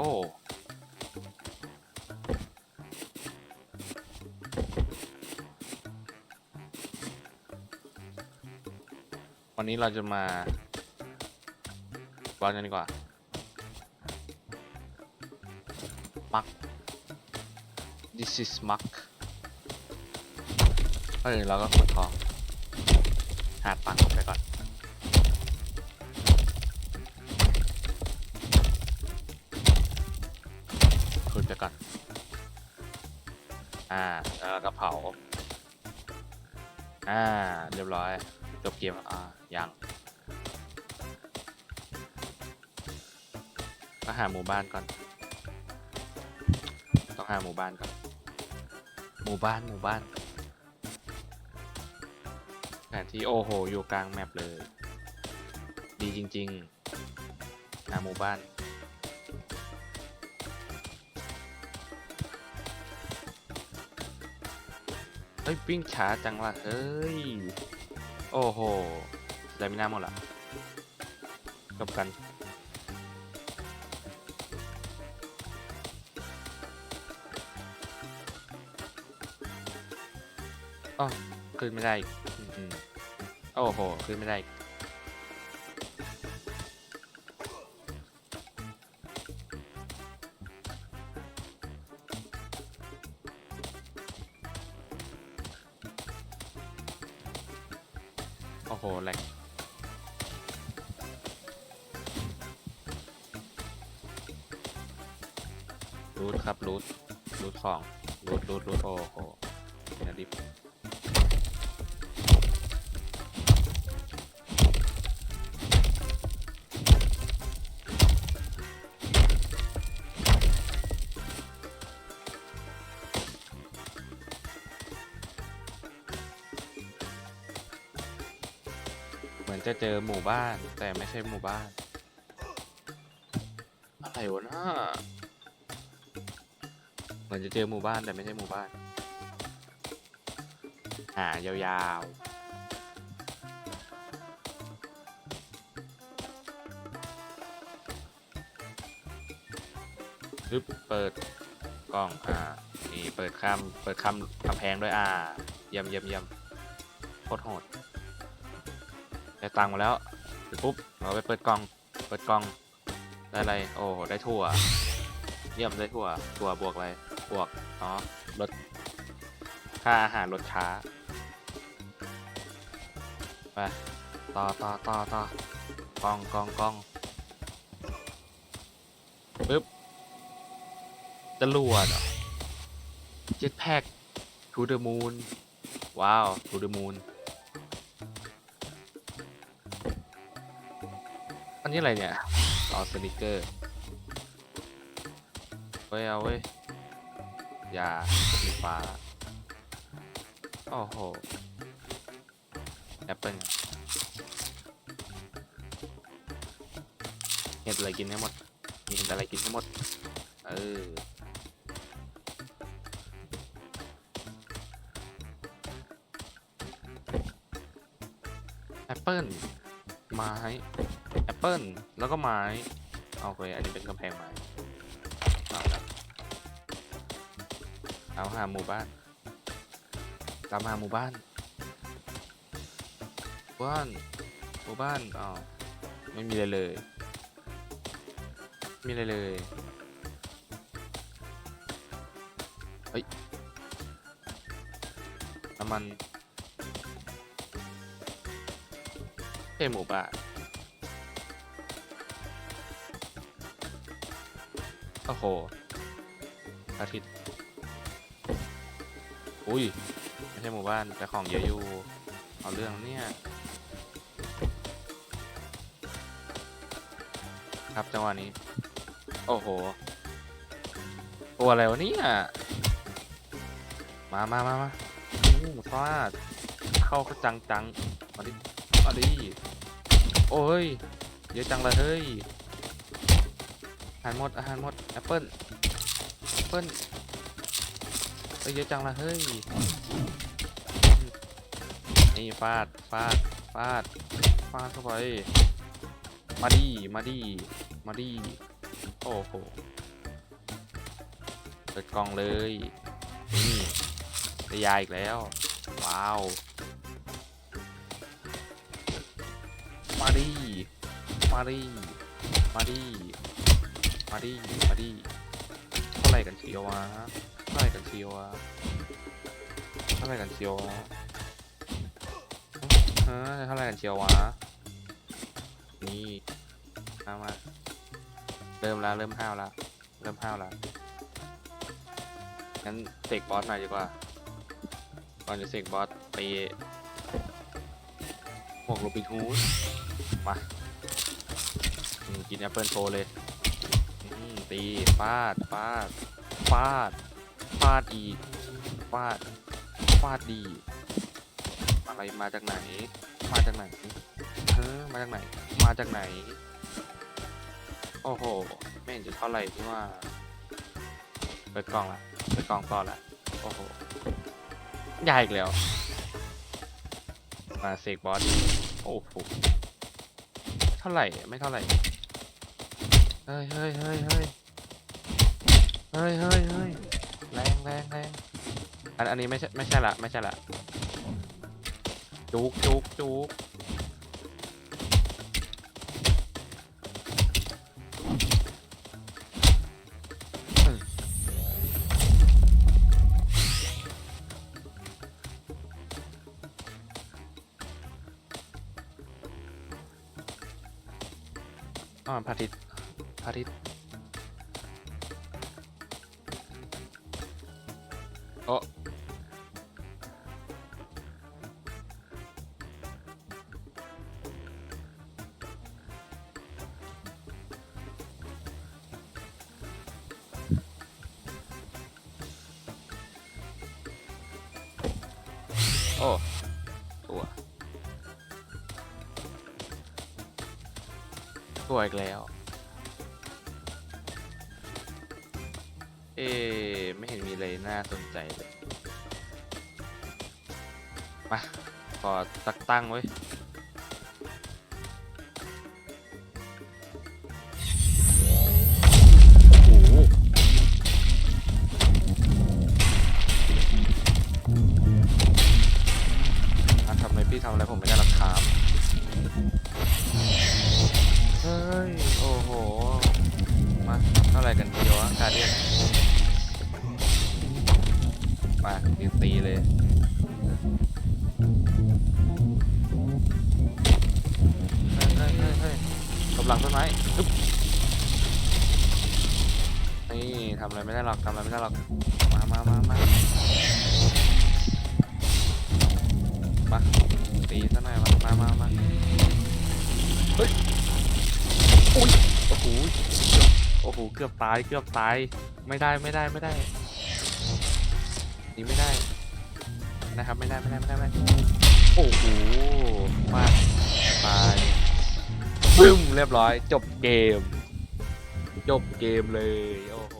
อ้วันนี้เราจะมาบอลกันดีกว่า มัก this is มักเฮ้ยเราก็ขุดทองหาตังค์ไปก่อน อ่าแล้วเราก็เผา อ่า เรียบร้อย จบเกมแล้วอ่า ยังก็หาหมู่บ้านก่อน ต้องหาหมู่บ้านก่อน หมู่บ้าน หมู่บ้านแผนที่โอ้โห อยู่กลางแมปเลย ดีจริง ๆ หาหมู่บ้าน เฮ้ยวิ่งช้าจังละเฮ้ย โอ้โหได้ไม่น่าหมดละจบกัน อ๋อขึ้นไม่ได้อโอ้โห ขึ้นไม่ได้ โอ้โหแหลกรูทครับรูทรูทของรูทรูทรูทโอ้โหเดี๋ยวดิบ มือนจะเจอหมู่บ้าน แต่ไม่ใช่หมู่บ้าน อะไรวะน่าเหมือนจะเจอหมู่บ้านแต่ไม่ใช่หมู่บ้าน หายาวๆฮึบเปิดกล้อง อ่า นี่ เปิดคำเปิดคำกำแพงด้วย อ่าเยี่ยมเยี่ยมเยี่ยมโคตรโหดได้ ตังค์มาแล้วเสร็จปุ๊บเราไปเปิดกล่องเปิดกล่องได้อะไรโอ้โหได้ถั่วเยี่ยมได้ถั่วถั่วบวกอะไรบวกอ๋อลดค่าอาหารลดช้าไปต่อต่อต่อต่อกล่องกล่องกล่องปึ๊บจรวดเหรอ Jetpack to the moon ว้าว to the moon อัน นี้อะไรเนี่ยอ๋อสนิเกอร์เว้ยเอาเว้ยอย่าสีฟ้าโอ้โหแอปเปิ้ลเห็ดอะไรกินให้หมด มีเห็ดอะไรกินให้หมด เออแอปเปิ้ลไม้ เปิลแล้วก็ไม้ เอาไปอันนี้เป็นกำแพงไม้ เอาละเอาหาหมู่บ้าน ตามหาหมู่บ้าน บ้านหมู่บ้านอ๋อไม่มีอะไรเลยไม่มีอะไรเลย เฮ้ย น้ำมันเท่หมู่บ้าน อ้โหอาทิตย์ อุ้ย ไม่ใช่หมู่บ้านแต่ของเยอะอยู่ เอาเรื่องเนี่ยครับจังหวะนี้ โอ้โห ตัวอะไรวะเนี่ย มามามามาอู้ฟาดเข้าก็จังจังมาดิมาดิโอ้ย เยอะจังเลยเฮ้ยอาหารหมดอาหารหมด แอปเปิ้ลแอปเปิ้ลเยเยอะจังละเฮ้ย นี่ฟาด ฟาด ฟาด ฟาดเข้าไป มาดีมาดีมาดีโอ้โห เปิดกล่องเลย นี่ได้ยาอีกแล้ว ว้าว มาดิมาดิมาดิ มาดิมาดิเท่าไรกันเชียววะเท่าไรกันเชียววะเท่าไรกันเชียววะเฮ้ยเท่าไรกันเชียววะนี่มามาเริ่มแล้วเริ่มห้าวแล้วเริ่มห้าวแล้วงั้นเสกบอสหน่อยดีกว่าก่อนจะเสกบอสตีหมวกโรบินฮูดมากินแอปเปิลโชว์เลย ตีฟาดฟาดฟาดฟาดอีกฟาดฟาดดี อะไรมาจากไหน มาจากไหนเฮ้อมาจากไหน มาจากไหน โอ้โห ไม่เห็นจะเท่าไหร่ที่ว่า เปิดกล่องละเปิดกล่องต่อละโอ้โหใหญ่อีกแล้ว มาเสกบอสโอ้โหเท่าไหร่ ไม่เท่าไหร่ เฮ้ยเฮ้ยเฮ้ยเฮ้ย เฮ้ยเฮ้ยเฮ้ยแรงแรงแรงอันอันนี้ไม่ใช่ไม่ใช่ละไม่ใช่ละจุกจุกจุกอ่าพระอาทิตย์พระอาทิตย์ อ้โอ้ตัวตัวอีกแล้ว เอ๊ะ อะไรน่าสนใจเลยมาขอตักตั้งไว้ มาตีตีเลย เฮ้ยเฮ้ยเฮ้ยกำลังต้นไม้อึ๊บนี่ทำอะไรไม่ได้หรอกทำอะไรไม่ได้หรอก มามามามามาตีซะหน่อยมามามามาเฮ้ยอุ้ยโอ้โหโอ้โห เกือบตาย เกือบตาย ไม่ได้ ไม่ได้ ไม่ได้ นี้ไม่ได้นะครับไม่ได้ไม่ได้ไม่ได้ไม่ได้โอ้โหมาตายบึ้มเรียบร้อย จบเกม จบเกมเลยโอ้โห